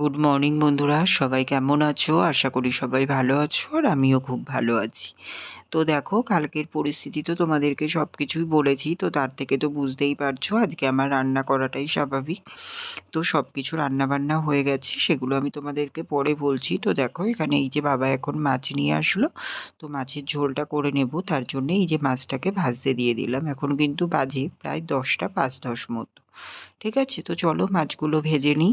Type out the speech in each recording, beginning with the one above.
Good morning বন্ধুরা। সবাই কেমন আছো? আশা করি সবাই ভালো আছো আর আমিও খুব ভালো আছি। তো দেখো, কালকের পরিস্থিতি তো তোমাদেরকে সব কিছুই বলেছি, তো তার থেকে তো বুঝতেই পারছ, আজকে আমার রান্না করাটাই স্বাভাবিক। তো সব কিছু রান্নাবান্না হয়ে গেছে, সেগুলো আমি তোমাদেরকে পরে বলছি। তো দেখো, এখানে এই যে বাবা এখন মাছ নিয়ে আসলো, তো মাছের ঝোলটা করে নেব। তার জন্য এই যে মাছটাকে ভাজতে দিয়ে দিলাম। এখন কিন্তু বাজে প্রায় দশটা, পাঁচ দশ মতো। ঠিক আছে? তো চলো মাছগুলো ভেজে নিই।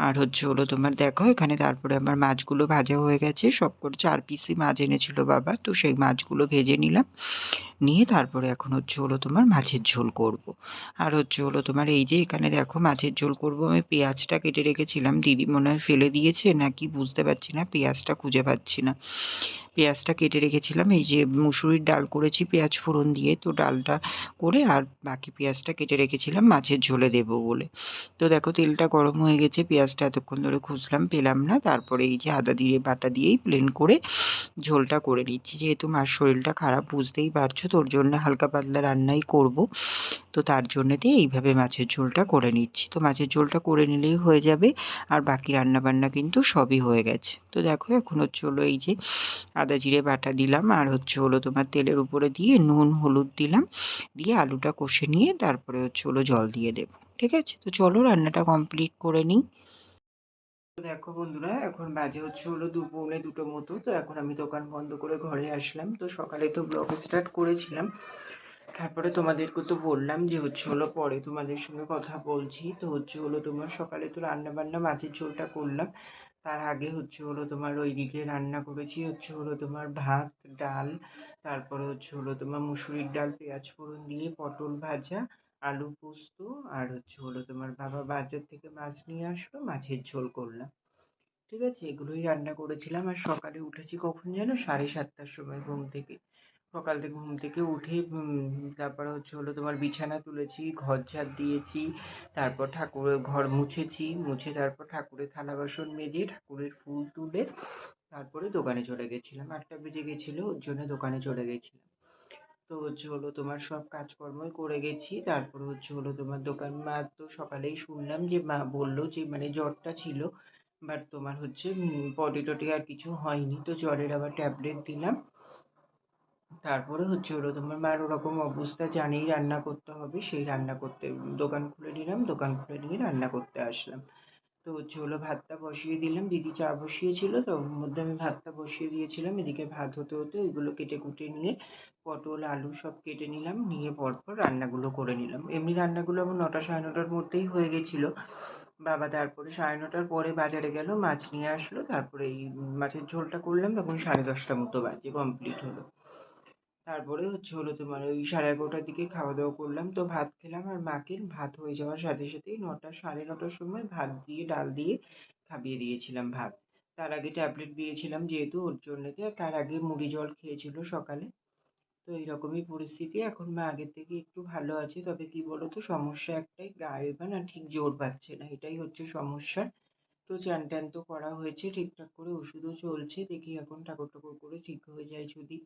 আর হচ্ছে হলো তোমার দেখো, এখানে তারপরে আমার মাছগুলো ভাজা হয়ে গেছে। সব করে চার পিসি মাছ এনেছিল বাবা, তো সেই মাছগুলো ভেজে নিলাম। নিয়ে তারপরে এখন হচ্ছে হলো তোমার মাছের ঝোল করব। আর হচ্ছে হলো তোমার এই যে এখানে দেখো মাছের ঝোল করব। আমি পেঁয়াজটা কেটে রেখেছিলাম। দিদি মনে হয় ফেলে দিয়েছে, নাকি বুঝতে পারছি না, পেঁয়াজটা খুঁজে পাচ্ছি না। পেঁয়াজটা কেটে রেখেছিলাম, এই যে মুসুরির ডাল করেছি পেঁয়াজ ফোড়ন দিয়ে, তো ডালটা করে আর বাকি পেঁয়াজটা কেটে রেখেছিলাম, মাছের ঝোলে দেবো বলে। তো দেখো তেলটা গরম হয়ে গেছে, পেঁয়াজটা এতক্ষণ ধরে খুঁজলাম, পেলাম না। তারপরে এই যে আদা দিয়ে বাটা দিয়েই প্লেন করে ঝোলটা করে নিচ্ছি। যেহেতু মার শরীরটা খারাপ, বুঝতেই পারছ তোর জন্য হালকা পাতলা রান্নাই করব। তো তার জন্য দিয়ে এইভাবে মাছের ঝোলটা করে নিচ্ছি। তো মাছের ঝোলটা করে নিলেই হয়ে যাবে। আর বাকি রান্নাবান্না কিন্তু সবই হয়ে গেছে। তো দেখো এখন হচ্ছে হলো এই যে আদা জিরে বাটা দিলাম। আর হচ্ছে হলো তোমার তেলের উপরে দিয়ে নুন, হলুদ দিলাম। দিয়ে আলুটা কষে নিয়ে তারপরে হচ্ছে হলো জল দিয়ে দেবো। ঠিক আছে? তো চলো রান্নাটা কমপ্লিট করে নিই। দেখো বন্ধুরা, এখন বাজে হচ্ছে হলো দু পৌনে দুটো মতো, তো এখন আমি দোকান বন্ধ করে ঘরে আসলাম। তো সকালে তো ব্লগ স্টার্ট করেছিলাম। তারপরে তোমাদেরকে তো বললাম যে হচ্ছে হলো পরে তোমাদের সঙ্গে কথা বলছি। তো হচ্ছে হলো তোমার সকালে তো রান্না বান্না মাছের ঝোলটা করলাম। তার আগে হচ্ছে হলো তোমার ওইদিকে রান্না করেছি হচ্ছে হলো তোমার ভাত, ডাল, তারপরে হচ্ছে হলো তোমার মুসুরির ডাল, পেঁয়াজ ফোড়ন দিয়ে পটল ভাজা আলু পোস্ত আর হচ্ছে হলো তোমার বাবা বাজার থেকে মাছ নিয়ে আসলো, মাছের ঝোল করলাম। ঠিক আছে? এগুলোই রান্না করেছিলাম আর সকালে উঠেছি কখন যেন? সাড়ে সাতটার সময় ঘুম থেকে। সকাল থেকে ঘুম থেকে উঠে তারপর হচ্ছে হলো তোমার বিছানা তুলেছি, ঘর ঝাড় দিয়েছি, তারপর ঠাকুরের ঘর মুছেছি, মুছে তারপর ঠাকুরের থালা বাসন মেজে ঠাকুরের ফুল তুলে তারপরে দোকানে চলে গেছিলাম। আটটা বেজে গেছিল, ওর জন্য দোকানে চলে গেছিলাম। তো হচ্ছে হলো তোমার সব কাজকর্মই করে গেছি। তারপর হচ্ছে হলো তোমার দোকান, মা তো সকালেই শুনলাম যে মা বলল যে মানে জ্বরটা ছিল বাট তোমার হচ্ছে পটি টটি আর কিছু হয়নি। তো জ্বরের আবার ট্যাবলেট দিলাম। তারপরে হচ্ছে হলো তোমার মার ওরকম অবস্থা জানেই রান্না করতে হবে, সেই রান্না করতে দোকান খুলে নিলাম, দোকান খুলে নিয়ে রান্না করতে আসলাম। তো হচ্ছে হলো ভাতটা বসিয়ে দিলাম। দিদি চা বসিয়েছিল তো, ওর মধ্যে আমি ভাতটা বসিয়ে দিয়েছিলাম। এদিকে ভাত হতে হতে ওইগুলো কেটে কুটে নিয়ে পটল, আলু সব কেটে নিলাম। নিয়ে পরপর রান্নাগুলো করে নিলাম। এমনি রান্নাগুলো আমার নটা সাড়ে নটার মধ্যেই হয়ে গেছিল। বাবা তারপরে সাড়ে নটার পরে বাজারে গেল, মাছ নিয়ে আসলো। তারপরে এই মাছের ঝোলটা করলাম, তখন সাড়ে দশটা মতো বাজে কমপ্লিট হলো। তারপরে হচ্ছে হলো তোমার ওই সাড়ে এগারোটার দিকে খাওয়া দাওয়া করলাম। তো ভাত খেলাম আর মাকে। ভাত হয়ে যাওয়ার সাথে সাথেই নটা, সাড়ে নটার সময় ভাত দিয়ে, ডাল দিয়ে খাইয়ে দিয়েছিলাম ভাত। তার আগে ট্যাবলেট দিয়েছিলাম যেহেতু ওর জন্যতে আর তার আগে মুড়ি জল খেয়েছিল সকালে। তো এইরকমই পরিস্থিতি। এখন মা আগের থেকে একটু ভালো আছে। তবে কি বলতো, সমস্যা একটাই গায়ে বা না ঠিক জোর পাচ্ছে না। এটাই হচ্ছে সমস্যা। তো চান টান তো করা হয়েছে। ঠিকঠাক করে ওষুধও চলছে। দেখি এখন ঠাকুর ঠাকুর করে ঠিক হয়ে যায় যদি।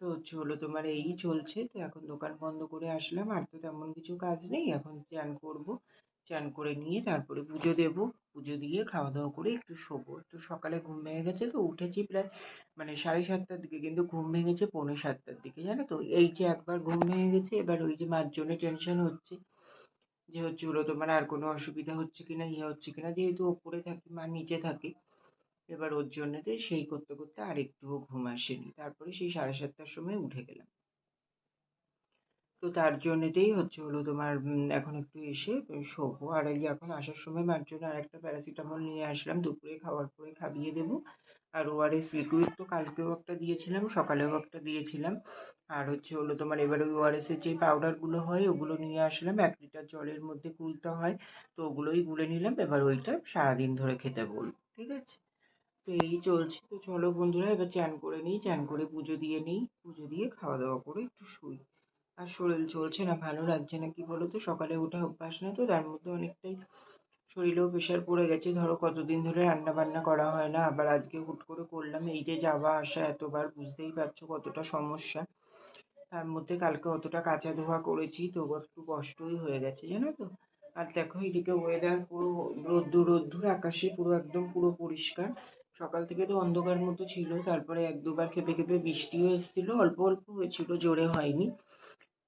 তো হচ্ছে হলো তোমার এই চলছে। তো এখন দোকান বন্ধ করে আসলাম। আর তো তেমন কিছু কাজ নেই। এখন চান করব চান করে নিয়ে তারপরে পুজো দেবো। পুজো দিয়ে খাওয়া দাওয়া করে একটু শোবো। একটু সকালে ঘুম ভেঙে গেছে তো উঠেছি প্রায় মানে সাড়ে সাতটার দিকে। কিন্তু ঘুম ভেঙেছে পৌনে সাতটার দিকে, জানো তো? এই যে একবার ঘুম ভেঙে গেছে, এবার ওই যে মার জন্য টেনশন হচ্ছে। যে হচ্ছে হলো তোমার আর কোনো অসুবিধা হচ্ছে কিনা ইয়ে হচ্ছে কিনা। যেহেতু ওপরে থাকি, মা নিচে থাকে এবার ওর জন্যতে সেই করতে করতে আর একটুও ঘুম আসেনি। তারপরে সেই সাড়ে সাতটার সময় উঠে গেলাম। তো তার জন্যতেই হচ্ছে হলো তোমার এখন একটু এসে শোবো। আর এই এখন আসার সময় মার জন্য আর একটা প্যারাসিটামল নিয়ে আসলাম। দুপুরে খাওয়ার পরে খাইয়ে দেবো। আর ওআরএস লিকুইড তো কালকেও একটা দিয়েছিলাম, সকালেও একটা দিয়েছিলাম। আর হচ্ছে হলো তোমার এবার ওই ওআরএসের যে পাউডারগুলো হয়, ওগুলো নিয়ে আসলাম। এক লিটার জলের মধ্যে গুলতে হয়। তো ওগুলোই গুলে নিলাম। এবার ওইটা সারাদিন ধরে খেতে বলব। ঠিক আছে? তো এই চলছে। তো চলো বন্ধুরা, এবার চান করে নিই, চান করে পুজো দিয়ে নিই, পুজো দিয়ে খাওয়া দাওয়া করে একটু শুই। আর শরীর চলছে না ভালো লাগছে না, কি বলো তো সকালে ওঠা অভ্যাস না তো, তার মধ্যে অনেকটাই শরীরেও প্রেশার পড়ে গেছে। ধরো কতদিন ধরে রান্না বান্না করা হয় না, আবার আজকে হুট করে করলাম, এই যে যাওয়া আসা এতবার বুঝতেই পারছ কতটা সমস্যা। তার মধ্যে কালকে অতটা কাচা ধোয়া করেছি তবু একটু কষ্টই হয়ে গেছে, জানো তো? আর দেখো এদিকে ওয়েদার পুরো রোদ্দুর রোদ্দুর আকাশে পুরো একদম পুরো পরিষ্কার। সকাল থেকে তো অন্ধকার মতো ছিল, তারপরে এক দুবার খেপে খেপে বৃষ্টিও এসেছিল, অল্প অল্প হয়েছিল, জোরে হয়নি।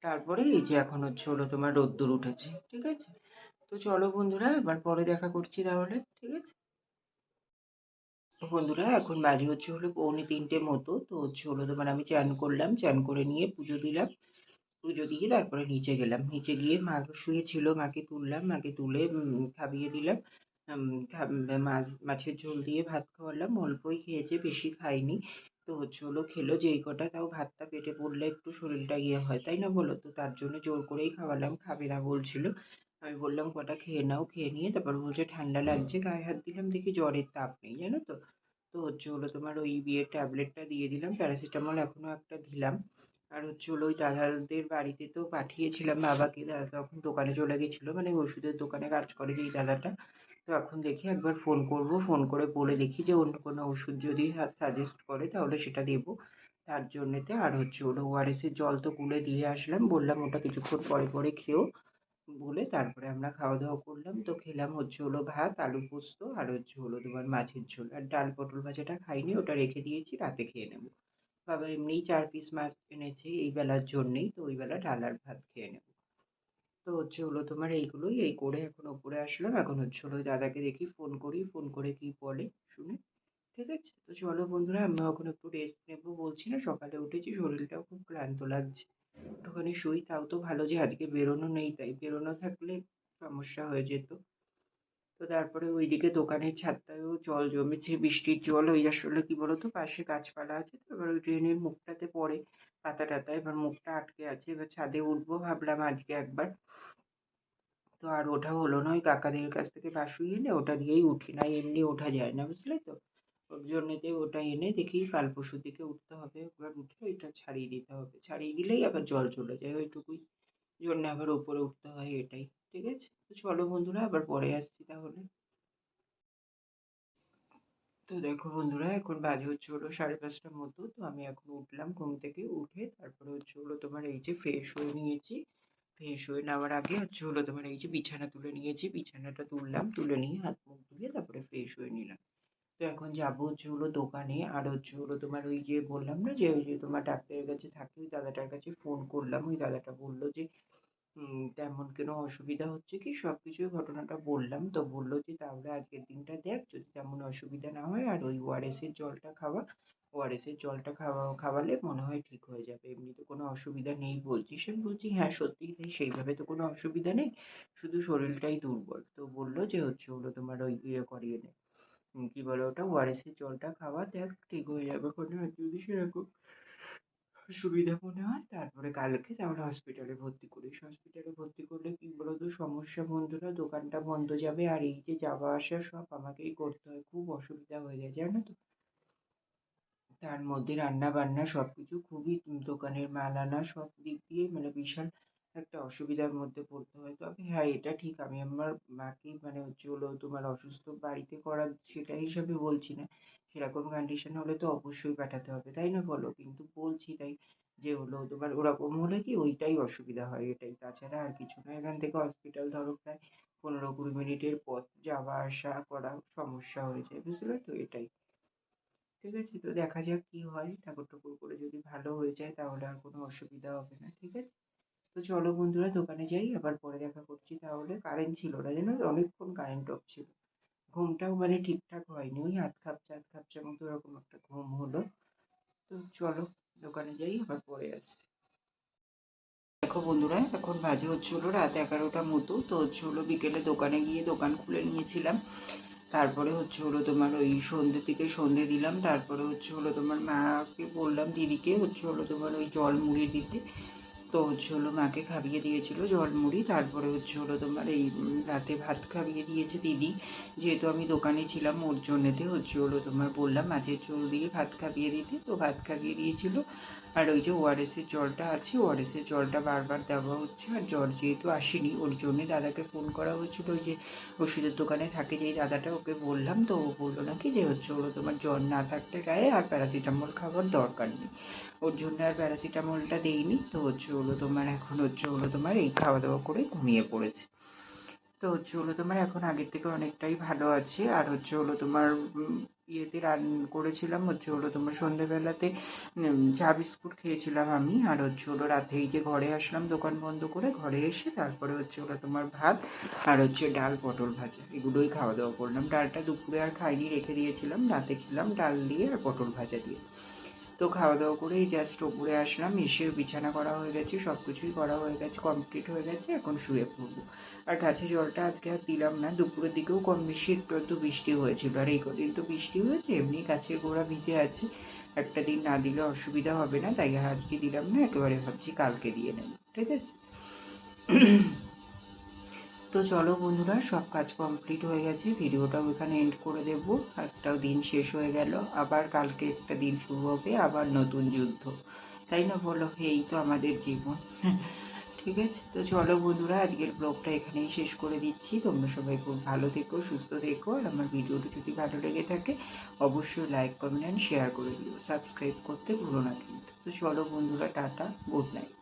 তারপরে এই যে এখন হচ্ছে হলো তোমার রোদ্দুর উঠেছে, ঠিক আছে? তো চলো বন্ধুরা, এবার পরে দেখা করছি তাহলে, ঠিক আছে? বন্ধুরা, এখন বাজে হচ্ছে হলো পৌনে তিনটে মতো, তো হচ্ছে হলো তোমার আমি চান করলাম, চান করে নিয়ে পুজো দিলাম। পুজো দিয়ে তারপরে নিচে গেলাম। নিচে গিয়ে মা শুয়েছিল, মাকে তুললাম, মাকে তুলে খাইয়ে দিলাম। মাছ মাছের ঝোল দিয়ে ভাত খাওয়ালাম। অল্পই খেয়েছে, বেশি খাইনি। তো হচ্ছে হলো খেলো, যেই কটা তাও ভাতটা পেটে পড়লে একটু শরীরটা ইয়ে হয়, তাই না বলো? তো তার জন্য জোর করেই খাওয়ালাম, খাবে না বলছিল। আমি বললাম, কটা খেয়ে নাও, খেয়ে নিয়ে। তারপর বলছে, ঠান্ডা লাগছে, গায়ে হাত দিলাম, দেখি জ্বরের তাপ নেই, জানো তো? তো হচ্ছে হলো তোমার ওই বিয়ের ট্যাবলেটটা দিয়ে দিলাম, প্যারাসিটামল এখনও একটা দিলাম। আর হচ্ছে হলো, ওই দাদাদের বাড়িতে তো পাঠিয়েছিলাম বাবাকে, দাদা তখন দোকানে চলে গেছিল মানে ওষুধের দোকানে কাজ করে যেই দাদাটা। তো এখন দেখি একবার ফোন করব ফোন করে বলে দেখি যে অন্য কোনো ওষুধ যদি সাজেস্ট করে তাহলে সেটা দেবো। তার জন্যেতে আর হচ্ছে হলো ওআরএসের জল তো গুলে দিয়ে আসলাম, বললাম ওটা কিছুক্ষণ পরে পরে খেও। বলে তারপরে আমরা খাওয়া দাওয়া করলাম, তো খেলাম হচ্ছে হলো ভাত, আলু পোস্ত আর হচ্ছে হলো তোমার মাছের ঝোল। আর ডাল পটল ভাজাটা খাইনি, ওটা রেখে দিয়েছি, রাতে খেয়ে নেব। বাবা এমনিই চার পিস মাছ এনেছে, এই বেলার জন্যেই তো ওই বেলা ডাল আর ভাত খেয়ে নেব। তো হচ্ছে হলো তোমার এইগুলোই, এই করে এখন ওপরে আসলাম। এখন হচ্ছে হলো দাদাকে দেখি ফোন করি ফোন করে কি বলে শুনে। ঠিক আছে? তো চলো বন্ধুরা আমি এখন একটু রেস্ট নেব বলছি না, সকালে উঠেছি, শরীরটাও খুব ক্লান্ত লাগছে। একটুখানি শুই, তাও তো ভালো যে আজকে বেরোনো নেই, তাই বেরোনো থাকলে সমস্যা হয়ে যেত। তো তারপরে ওইদিকে দোকানের ছাদটায়ও জল জমেছে, বৃষ্টির জল, ওই আসলে কি বলতো, পাশে গাছপালা আছে তো, এবার ওই ড্রেনের মুখটাতে পড়ে। পাতা টাতা এবার মুখটা আটকে আছে। এবার ছাদে উঠবো ভাবলাম আজকে একবার। তো আর ওঠা হলো না। ওই কাকাদের কাছ থেকে বাসুই এনে ওটা দিয়েই উঠি। না এমনি ওঠা যায় না, বুঝলে তো? ওর জন্যেতে ওটা এনে দেখি কাল পরশু দিকে উঠতে হবে। একবার উঠে ওইটা ছাড়িয়ে দিতে হবে। ছাড়িয়ে দিলেই আবার জল চলে যায়। ওইটুকুই জন্য আবার উপরে উঠতে হয় এটাই। ঠিক আছে? তো চলো বন্ধুরা, আবার পরে আসছি তাহলে। তো দেখো বন্ধুরা, এখন বাজে হচ্ছে হলো সাড়ে পাঁচটার মতো। তো আমি এখন উঠলাম ঘুম থেকে উঠে, তারপরে হচ্ছে হলো তোমার এই যে ফ্রেশ হয়ে নিয়েছি। ফ্রেশ হয়ে নেওয়ার আগে হচ্ছে হলো তোমার এই যে বিছানা তুলে নিয়েছি। বিছানাটা তুললাম, তুলে নিয়ে হাত মুখ ধুয়ে তারপরে ফ্রেশ হয়ে নিলাম। তো এখন যাব হচ্ছে হলো দোকানে। আর হচ্ছে হলো তোমার ওই যে বললাম না যে ওই যে তোমার ডাক্তারের কাছে থাকে, ওই দাদাটার কাছে ফোন করলাম। ওই দাদাটা বলল যে তেমন কোনো অসুবিধা হচ্ছে কি? সব কিছুই ঘটনাটা বললাম। তো বলল যে, তাহলে আজকের দিনটা দেখ, যদি তেমন অসুবিধা না হয়, আর ওই ওআরএস এর জলটা খাওয়া ওআরএস এর জলটা খাওয়া, খাওয়ালে মনে হয় ঠিক হয়ে যাবে। এমনিতে কোনো অসুবিধা নেই বলছিস আমি বলছি হ্যাঁ সত্যিই তাই সেইভাবে তো কোনো অসুবিধা নেই, শুধু শরীরটাই দুর্বল। তো বলল যে, হচ্ছে ওগুলো তোমার ওই ইয়ে করিয়ে নে। কি বলে ওটা? ওআরএস এর জলটা খাওয়া দেখ, ঠিক হয়ে যাবে। কোনো যদি সেরকম সুবিধা মনে হয়, তারপরে কালকে তাহলে হসপিটালে ভর্তি করিস হসপিটালে ভর্তি করলে কি বলতো, সমস্যা বন্ধুরা দোকানটা বন্ধ যাবে। আর এই যে যাওয়া আসা সব আমাকেই করতে হয়, খুব অসুবিধা হয়ে যায়, জানো তো? তার মধ্যে রান্না বান্না সব কিছু খুবই দোকানের মাল আনা, সব দিক দিয়ে মানে বিশাল একটা অসুবিধার মধ্যে পড়তে হয়। তবে হ্যাঁ এটা ঠিক, আমি আমার মাকে মানে হচ্ছে হলো তোমার অসুস্থ বাড়িতে করা সেটা হিসাবে বলছি না। সেরকম কন্ডিশন হলে তো অবশ্যই পাঠাতে হবে, তাই না বলো? কিন্তু বলছি তাই যে হলো তোমার ওরকম হলে কি ওইটাই অসুবিধা হয় এটাই। তাছাড়া আর কিছু না, এখান থেকে হসপিটাল ধরো প্রায় পনেরো কুড়ি মিনিটের পথ যাওয়া আসা করা সমস্যা হয়ে যায়, বুঝলে তো? এটাই। ঠিক আছে, তো দেখা যাক কি হয়। ঠাকুর ঠাকুর করে যদি ভালো হয়ে যায় তাহলে আর কোনো অসুবিধা হবে না, ঠিক আছে? তো চলো বন্ধুরা, দোকানে যাই, আবার পরে দেখা করছি তাহলে। কারেন্ট ছিল না, জানো? অনেকক্ষণ কারেন্ট অফ ছিল। ঘুমটাও মানে ঠিকঠাক হয়নি। ওই হাত খাপছে হাত খাপছে মতো এরকম একটা ঘুম হলো। তো চলো, দোকানে যাই, আবার পরে আসছি। দেখো বন্ধুরা, এখন বাজে হচ্ছে হলো রাত এগারোটা মতো। তো হচ্ছে হলো বিকেলে দোকানে গিয়ে দোকান খুলে নিয়েছিলাম। তারপরে হচ্ছে হলো তোমার ওই সন্ধ্যে থেকে সন্ধ্যে দিলাম। তারপরে হচ্ছে হলো তোমার মাকে বললাম, দিদিকে হচ্ছে হলো তোমার ওই জল মুড়ি দিতে। তো হচ্ছে হলো মাকে খাইয়ে দিয়েছিল জল মুড়ি, তারপরে হচ্ছে হলো তোমার এই রাতে ভাত খাইয়ে দিয়েছে দিদি। যেহেতু আমি দোকানে ছিলাম, ওর জন্যেতে হচ্ছে হলো তোমার বললাম, মাছের ঝোল দিয়ে ভাত খাইয়ে দিতে। তো ভাত খাইয়ে দিয়েছিল। আর ওই যে ওআরএসের জলটা আছে ওআরএসের জলটা বারবার দেওয়া হচ্ছে আর জ্বর যেহেতু আসেনি, ওর জন্যে দাদাকে ফোন করা হয়েছিল ওই যে ওষুধের দোকানে থাকে যেই দাদাটা, ওকে বললাম তো ও বলল নাকি যে হচ্ছে হলো তোমার জ্বর না থাকতে গায়ে আর প্যারাসিটামল খাওয়ার দরকার নেই। ওর জন্য আর প্যারাসিটামলটা দেইনি, তো হচ্ছে হলো তোমার এখন হচ্ছে হলো তোমার এই খাওয়া দাওয়া করে ঘুমিয়ে পড়েছে। তো হচ্ছে হলো তোমার এখন আগের থেকে অনেকটাই ভালো আছে আর হচ্ছে হলো তোমার ইয়েতে রান করেছিলাম। হচ্ছে হলো তোমার সন্ধেবেলাতে চা বিস্কুট খেয়েছিলাম আমি। আর হচ্ছে হলো রাতেই যে ঘরে আসলাম, দোকান বন্ধ করে ঘরে এসে তারপরে হচ্ছে হলো তোমার ভাত আর হচ্ছে ডাল পটল ভাজা। এগুলোই খাওয়া দাওয়া করলাম। ডালটা দুপুরে আর খাইনি, রেখে দিয়েছিলাম। রাতে খেলাম ডাল দিয়ে আর পটল ভাজা দিয়ে। তো খাওয়া দাওয়া করেই জাস্ট ওপরে আসলাম, এসে বিছানা করা হয়ে গেছে সব কিছুই করা হয়ে গেছে কমপ্লিট হয়ে গেছে, এখন শুয়ে পড়ব। আর গাছে জলটা আজকে আর দিলাম না, দুপুরের দিকেও কম বেশি একটু একটু বৃষ্টি হয়েছিল। আর এই কদিন তো বৃষ্টি হয়েছে, এমনি গাছের গোড়া ভিজে আছে, একটা দিন না দিলে অসুবিধা হবে না, তাই আর আজকে দিলাম না, একেবারে ভাবছি কালকে দিয়ে নেব, ঠিক আছে? তো চলো বন্ধুরা, সব কাজ কমপ্লিট হয়ে গেছে। ভিডিওটাও এখানে এন্ড করে দেব। একটাও দিন শেষ হয়ে গেল, আবার কালকে একটা দিন শুরু হবে, আবার নতুন যুদ্ধ। তাই না বলো? এই তো আমাদের জীবন। ঠিক আছে? তো চলো বন্ধুরা, আজকের ব্লগটা এখানেই শেষ করে দিচ্ছি। তোমরা সবাই খুব ভালো থেকো, সুস্থ থেকো। আর আমার ভিডিওটি যদি ভালো লেগে থাকে, অবশ্যই লাইক কমেন্ট অ্যান্ড শেয়ার করে দিও। সাবস্ক্রাইব করতে ভুলো না কিন্তু। তো চলো বন্ধুরা, টাটা গুড নাইট